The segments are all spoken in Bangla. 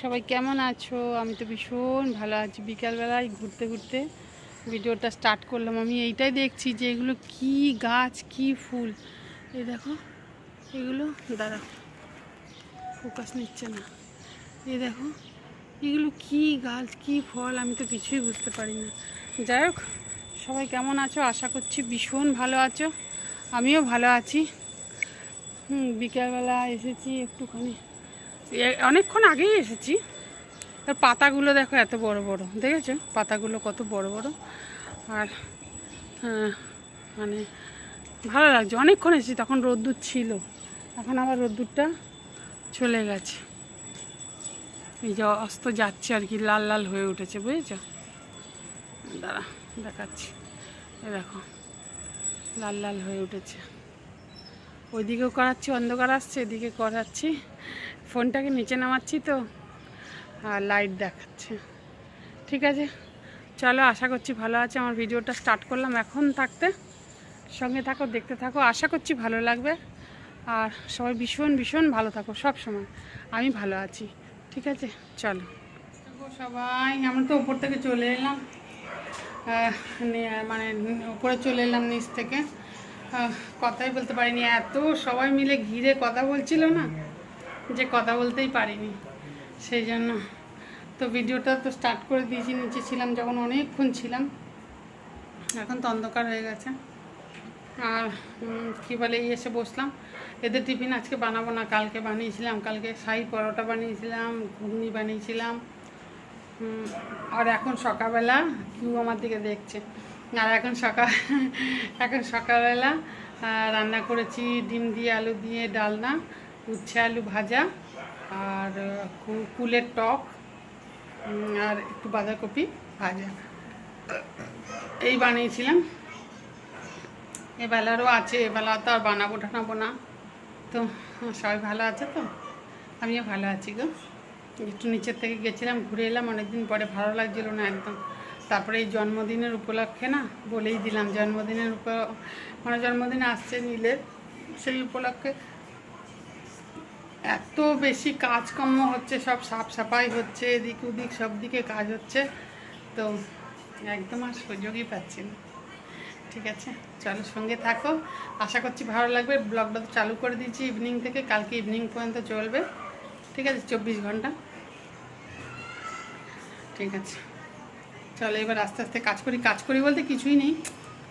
সবাই কেমন আছো? আমি তো ভীষণ ভালো আছি। বিকালবেলায় ঘুরতে ঘুরতে ভিডিওটা স্টার্ট করলাম। আমি এইটাই দেখছি যে এগুলো কি গাছ, কি ফুল। এই দেখো, এগুলো, দাঁড়া ফোকাস নিচ্ছে না। এই দেখো, এগুলো কি গাছ, কি ফল, আমি তো কিছুই বুঝতে পারি না। যাই হোক, সবাই কেমন আছো? আশা করছি ভীষণ ভালো আছো। আমিও ভালো আছি। হুম, বিকালবেলা এসেছি একটুখানি। অনেকক্ষণ আগেই এসেছি। আর পাতাগুলো দেখো এত বড় বড় দেখেছ? পাতাগুলো কত বড় বড়। আর হ্যাঁ, মানে ভালো লাগছে। অনেকক্ষণ এসেছি তখন রোদ্দুর ছিল। এখন আবার রোদ্দুরটা চলে গেছে। এই যে অস্ত যাচ্ছে আর কি লাল লাল হয়ে উঠেছে বুঝেছ? দাঁড়া দেখাচ্ছি। দেখো লাল লাল হয়ে উঠেছে। ওইদিকেও করাচ্ছি, অন্ধকার আসছে, এদিকে করাচ্ছি। ফোনটাকে নিচে নামাচ্ছি তো, আর লাইট দেখাচ্ছে। ঠিক আছে? চলো, আশা করছি ভালো আছে। আমার ভিডিওটা স্টার্ট করলাম এখন থাকতে। সঙ্গে থাকো, দেখতে থাকো। আশা করছি ভালো লাগবে। আর সবাই ভীষণ ভীষণ ভালো থাকো সব সময়। আমি ভালো আছি। ঠিক আছে? চলো। সবাই, আমরা তো উপর থেকে চলে এলাম। মানে উপরে চলে এলাম নিচ থেকে। কথাই বলতে পারিনি। এত সবাই মিলে ঘিরে কথা বলছিল না যে কথা বলতেই পারিনি। সেই জন্য তো ভিডিওটা তো স্টার্ট করে দিয়েছি, নিচে ছিলাম, যখন অনেকক্ষণ ছিলাম, এখন তো অন্ধকার হয়ে গেছে। আর কী বলে এসে বসলাম। এদের টিফিন আজকে বানাবো না, কালকে বানিয়েছিলাম, কালকে শাহি পরোটা বানিয়েছিলাম, ঘুগনি বানিয়েছিলাম। আর এখন সকালবেলা কেউ আমার দিকে দেখছে। আর এখন সকাল, এখন সকালবেলা রান্না করেছি ডিম দিয়ে, আলু দিয়ে ডালনা, উচ্ছে আলু ভাজা আর কুলের টক আর একটু বাঁধাকপি ভাজা। এই বানিয়েছিলাম। এবেলারও আছে, এবেলা তো আর বানাবো টানাবো না। তো, সবাই ভালো আছে তো? আমিও ভালো আছি গো। একটু নিচের থেকে গেছিলাম, ঘুরে এলাম, অনেকদিন পরে ভালো লাগছিল না একদম। তারপরে এই জন্মদিনের উপলক্ষে না বলেই দিলাম, জন্মদিনের উপ মানে জন্মদিন আসছে নীলের, সেই উপলক্ষে এত বেশি কাজকর্ম হচ্ছে, সব সাফ সাফাই হচ্ছে, এদিক ওদিক সব দিকে কাজ হচ্ছে, তো একদম আর সুযোগই পাচ্ছি না। ঠিক আছে, চলো সঙ্গে থাকো। আশা করছি ভালো লাগবে, ব্লগটা তো চালু করে দিয়েছি ইভিনিং থেকে, কালকে ইভিনিং পর্যন্ত চলবে। ঠিক আছে, চব্বিশ ঘণ্টা। ঠিক আছে। চলো এবার আস্তে আস্তে কাজ করি। কাজ করি বলতে কিছুই নেই।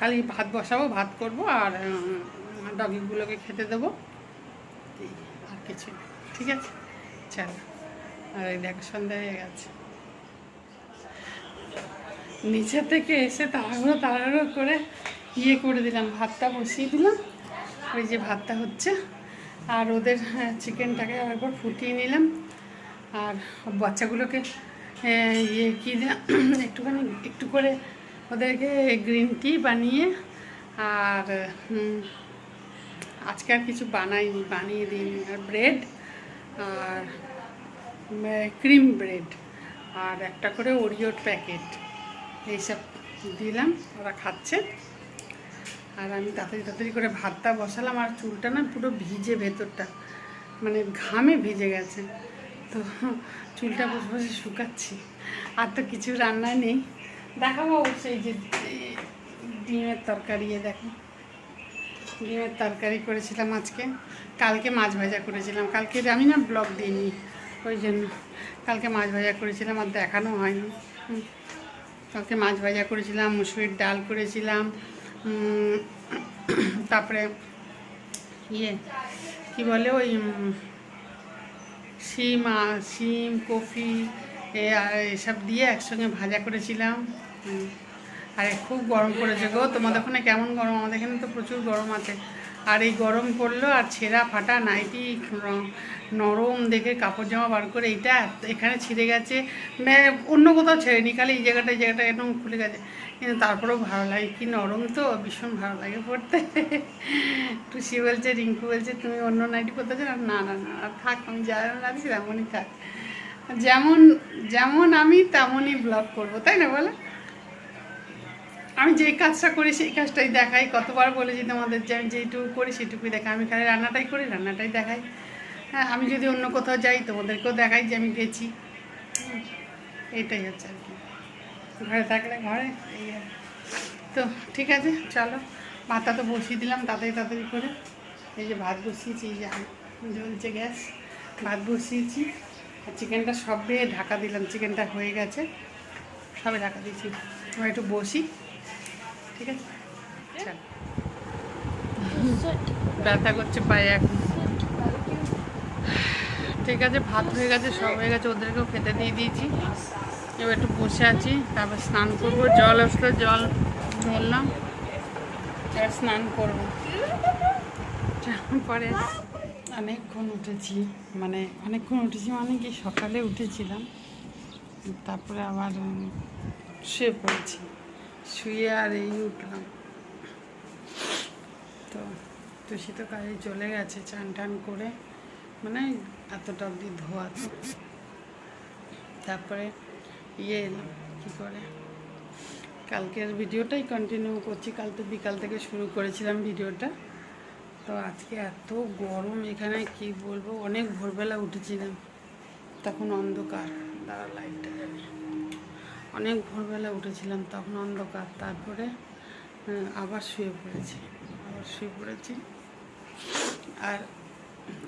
খালি ভাত বসাবো ভাত করব আর ডগিগুলোকে খেতে দেবো। আর কিছু ঠিক আছে? চলো। আর এই দেখো সন্ধ্যা হয়ে গেছে। নিচে থেকে এসে তাড়াহুড়ো তাড়াহুড়ো করে ইয়ে করে দিলাম ভাতটা বসিয়ে দিলাম। ওই যে ভাতটা হচ্ছে। আর ওদের হ্যাঁ, চিকেনটাকে একবার ফুটিয়ে নিলাম। আর বাচ্চাগুলোকে ইয়ে কী একটুখানি, একটু করে ওদেরকে গ্রিন টি বানিয়ে আর আজকে আর কিছু বানাইনি, বানিয়ে দিইনি। আর ব্রেড আর ক্রিম ব্রেড আর একটা করে ওরিওর প্যাকেট এইসব দিলাম, ওরা খাচ্ছে। আর আমি তাড়াতাড়ি তাড়াতাড়ি করে ভাতটা বসালাম, আর চুলটা না পুরো ভিজে ভেতরটা মানে ঘামে ভিজে গেছে। তো চুলটা বসে বসে শুকাচ্ছি। আর তো কিছু রান্না নেই। দেখাবো অবশ্যই যে ডিমের তরকারি দেখো। ডিমের তরকারি করেছিলাম আজকে। কালকে মাছ ভাজা করেছিলাম। কালকে আমি না ব্লগ দিইনি, ওই জন্য। কালকে মাছ ভাজা করেছিলাম আর দেখানো হয়নি। কালকে মাছ ভাজা করেছিলাম, মুসুরির ডাল করেছিলাম। তারপরে ইয়ে কি বলে ওই শিম শিম কফি এসব দিয়ে একসঙ্গে ভাজা করেছিলাম। আর খুব গরম পড়েছে গো। তোমাদের ওখানে কেমন গরম? আমাদের এখানে তো প্রচুর গরম আছে। আর এই গরম পড়ল আর ছেঁড়া ফাটা নাইটি নরম দেখে কাপড় জামা বার করে এইটা এখানে ছিঁড়ে গেছে। মে- অন্য কোথাও ছেড়েনি, খালি এই জায়গাটা এই জায়গাটা একদম খুলে গেছে। কিন্তু তারপরেও ভালো লাগে, কি নরম তো, ভীষণ ভালো লাগে পড়তে। টুসি বলছে, রিঙ্কু বলছে, তুমি অন্য নাইটি পরতে না না না, আর থাক, আমি যেমন আছি তেমনই থাক। যেমন যেমন আমি তেমনই ব্লগ করব, তাই না বলো? আমি যেই কাজটা করি, সেই কাজটাই দেখাই। কতবার বলেছি তোমাদের যে আমি যেইটুকু করি সেটুকুই দেখাই। আমি খালি রান্নাটাই করি, রান্নাটাই দেখাই। হ্যাঁ আমি যদি অন্য কোথাও যাই তোমাদেরকেও দেখাই যে আমি গেছি। এটাই হচ্ছে আর কি। ঘরে থাকলে ঘরে, এই আর। তো ঠিক আছে, চলো। মাথা তো বসিয়ে দিলাম তাড়াতাড়ি তাড়াতাড়ি করে। এই যে ভাত বসিয়েছি, এই যে জ্বলছে গ্যাস। ভাত বসিয়েছি আর চিকেনটা সবে ঢাকা দিলাম, চিকেনটা হয়ে গেছে। সবে ঢাকা দিয়েছি। এবার একটু বসি। ঠিক আছে? ব্যথা করছে পায়ে এখন। ঠিক আছে, ভাত হয়ে গেছে, সব হয়ে গেছে, ওদেরকেও খেতে দিয়ে দিয়েছি। এবার একটু বসে আছি, তারপর স্নান করব। জল আসলো, জল ধরলাম, এবার স্নান করব। পরে অনেকক্ষণ উঠেছি মানে অনেকক্ষণ উঠেছি মানে কি সকালে উঠেছিলাম, তারপরে আবার শুয়ে পড়েছি, শুয়ে আর এই উঠলাম। তো তুষি তো কাজে চলে গেছে, চান টান করে। মানে এতটা অবধি ধোয়া তারপরে ইয়ে এলাম কী করে? কালকের ভিডিওটাই কন্টিনিউ করছি। কাল তো বিকাল থেকে শুরু করেছিলাম ভিডিওটা। তো আজকে এত গরম এখানে, কি বলব? অনেক ভোরবেলা উঠেছিলাম। তখন অন্ধকার। দাঁড়া লাইটটা যাবে অনেক ভোরবেলা উঠেছিলাম, তখন অন্ধকার। তারপরে আবার শুয়ে পড়েছি। আবার শুয়ে পড়েছি। আর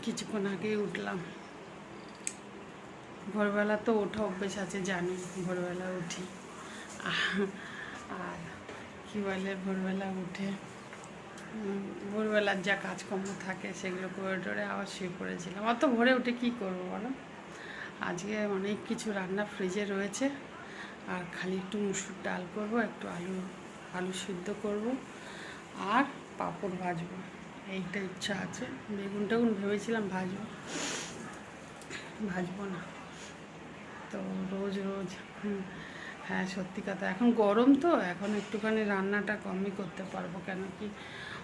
কিছুক্ষণ আগেই উঠলাম। ভোরবেলা তো ওঠা অভ্যেস আছে, জানি ভোরবেলা উঠি। আর কী বলে, ভোরবেলা উঠে ভোরবেলার যা কাজকর্ম থাকে সেগুলো করে টরে আবার শুয়ে পড়েছিলাম। অত ভোরে উঠে কী করব বলো? আজকে অনেক কিছু রান্না ফ্রিজে রয়েছে। আর খালি একটু মুসুর ডাল করব, একটু আলু আলু সিদ্ধ করব, আর পাঁপড় ভাজবো। এইটা ইচ্ছা আছে। বেগুন টেগুন ভেবেছিলাম ভাজবো। ভাজবো না। তো রোজ রোজ হ্যাঁ সত্যি কথা। এখন গরম তো, এখন একটুখানি রান্নাটা কমই করতে পারব। কেন কি,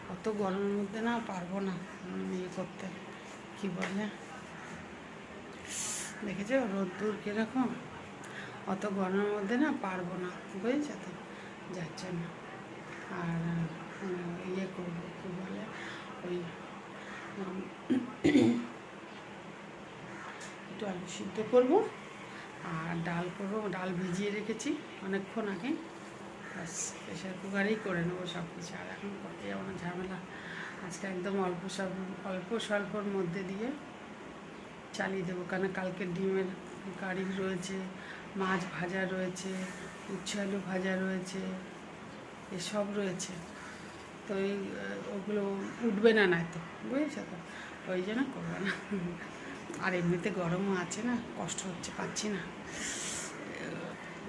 অত গরমের মধ্যে না পারব না ইয়ে করতে। কি বলে? দেখেছ? রোদ্দুর কীরকম? অত গরমের মধ্যে না পারব না। বুঝেছ তো? যার জন্য। আর ইয়ে করব, কী বলে? ওই একটু আলু সিদ্ধ করব আর ডাল করব। ডাল ভিজিয়ে রেখেছি অনেকক্ষণ আগে। ব্যাস প্রেশার কুকারেই করে নেব সব কিছু আর এখন করতে যাব ঝামেলা। আজকে একদম অল্প স্বল্প, অল্প স্বল্পর মধ্যে দিয়ে চালিয়ে দেবো। কারণ কালকে ডিমের কারি রয়েছে, মাছ ভাজা রয়েছে, উচ্ছে আলু ভাজা রয়েছে, এসব রয়েছে। তো এই ওগুলো উঠবে না না তো বুঝেছ তো? ওই জন্য করব না। আর এমনিতে গরমও আছে না, কষ্ট হচ্ছে, পাচ্ছি না।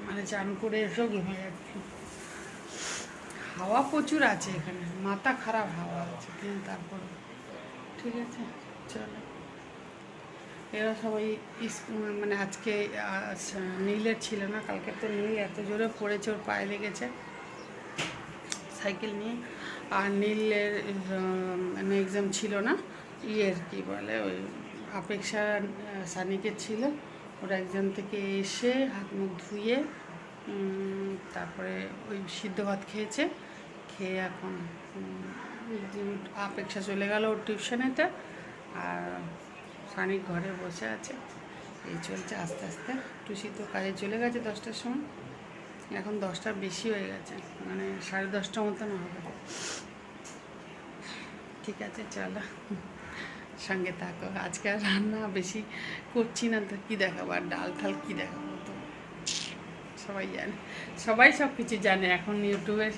মানে চান করে এসেও ঘেমে যাচ্ছি। হাওয়া প্রচুর আছে এখানে, মাথা খারাপ হাওয়া আছে, কিন্তু তারপর ঠিক আছে, চলো। এরা সবাই মানে আজকে নীলের ছিল না, কালকে তো নীল এত জোরে পড়েছে, ওর পায়ে লেগেছে। সাইকেল নিয়ে আর নীলের মানে এক্সাম ছিল না ইয়ের কি বলে ওই আপেক্ষা সানিকের ছিল। ওরা এক্সাম থেকে এসে হাত মুখ ধুয়ে তারপরে ওই সিদ্ধ ভাত খেয়েছে। খেয়ে এখন আপেক্ষা চলে গেল ওর টিউশনেতে আর সানিক ঘরে বসে আছে। এই চলছে আস্তে আস্তে। টুসি তো কাজে চলে গেছে দশটার সময়। এখন দশটার বেশি হয়ে গেছে। মানে সাড়ে দশটা মতন হবে। ঠিক আছে, চলো। সঙ্গে থাকো। আজকে আর রান্না বেশি করছি না তো কী দেখাবো? আর ডাল ঠাল কী দেখাবো তো? সবাই জানে। সবাই সব কিছু জানে। এখন ইউটিউবের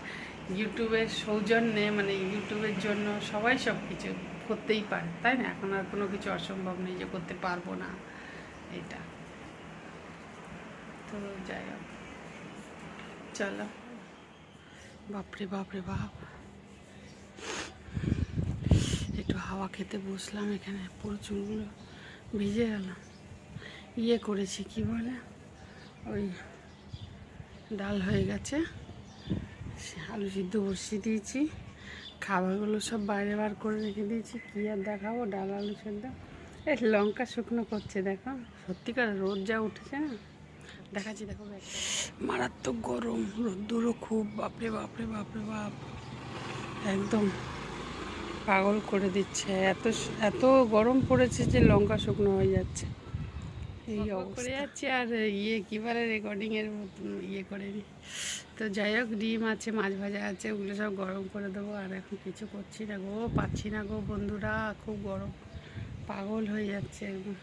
ইউটিউবের সৌজন্যে মানে ইউটিউবের জন্য সবাই সব কিছু করতেই পারে, তাই না? এখন আর কোনো কিছু অসম্ভব নেই যে করতে পারব না। এটা। তো যাই হোক। চলো। বাপরে বাপরে, বাপ। একটু হাওয়া খেতে বসলাম এখানে, পুরো চুলগুলো ভিজে গেলাম ইয়ে করেছি, কি বলে? ওই ডাল হয়ে গেছে। আলু সিদ্ধ বসিয়ে দিয়েছি। খাবারগুলো সব বাইরে বার করে রেখে দিয়েছি। কী আর দেখাবো? ডাল, আলু সিদ্ধ। এই লঙ্কা শুকনো করছে, দেখো। সত্যিকার রোদ যা উঠেছে না? দেখাচ্ছি দেখো। মারাত্মক গরম রোদ্দুরও খুব বাপরে বাপরে বাপরে বাপ। একদম পাগল করে দিচ্ছে। এত এত গরম পড়েছে যে লঙ্কা শুকনো হয়ে যাচ্ছে। এই করে যাচ্ছে আর ইয়ে কীবারে রেকর্ডিংয়ের মতন ইয়ে করে নি তো যাই হোক ডিম আছে মাছ ভাজা আছে ওগুলো সব গরম করে দেবো। আর এখন কিছু করছি না গো পাচ্ছি না গো বন্ধুরা খুব গরম। পাগল হয়ে যাচ্ছে। একদম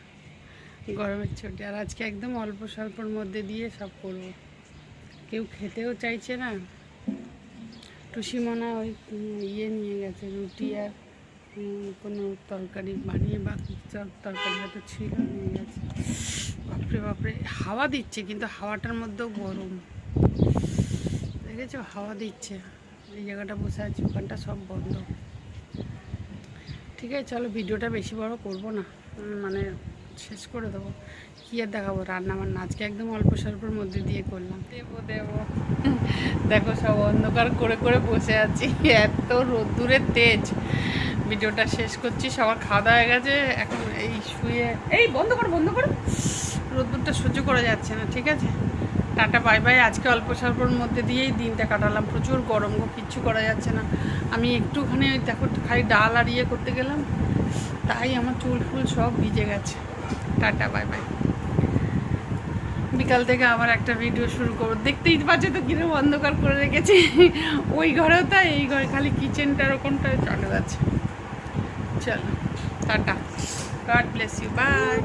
গরমের ছুটি? আর আজকে একদম অল্প স্বল্পর মধ্যে দিয়ে সব করব। কেউ খেতেও চাইছে না। টুসি মনে ওই ইয়ে নিয়ে গেছে, রুটি আর কোনো তরকারি বানিয়ে বা তরকারি হয়তো ছিল, নিয়ে গেছে। বাপরে বাপরে, হাওয়া দিচ্ছে, কিন্তু হাওয়াটার মধ্যেও গরম। দেখেছ? হাওয়া দিচ্ছে। এই জায়গাটা বসে আছি, ওখানটা সব বন্ধ। ঠিক আছে, চলো, ভিডিওটা বেশি বড় করব না। মানে শেষ করে দেবো। কী আর দেখাবো? রান্না বান্না আজকে একদম অল্প স্বল্পর মধ্যে দিয়ে করলাম। দেবো দেবো। দেখো সব অন্ধকার করে করে বসে আছি। এত রোদ্দুরের তেজ। ভিডিওটা শেষ করছি, সবার খাওয়া দাওয়া হয়ে গেছে। এখন এই শুয়ে এই বন্ধ করো বন্ধ করো। রোদ্দুরটা সহ্য করা যাচ্ছে না, ঠিক আছে? Tata, bye bye. আজকে অল্প স্বল্পর মধ্যে দিয়েই দিনটা কাটালাম। প্রচুর গরম গো, কিচ্ছু করা যাচ্ছে না। আমি একটুখানি ওই দেখো খালি ডাল আর ইয়ে করতে গেলাম। তাই আমার চুল ফুল সব ভিজে গেছে। টাটা বাই বাই বিকাল থেকে আমার একটা ভিডিও শুরু করব। দেখতেই পাচ্ছে তো কীরকম অন্ধকার করে রেখেছি। ওই ঘরেও তাই এই ঘরে খালি কিচেনটা ওখানটায় চলে যাচ্ছে। চলো tata. God bless you bye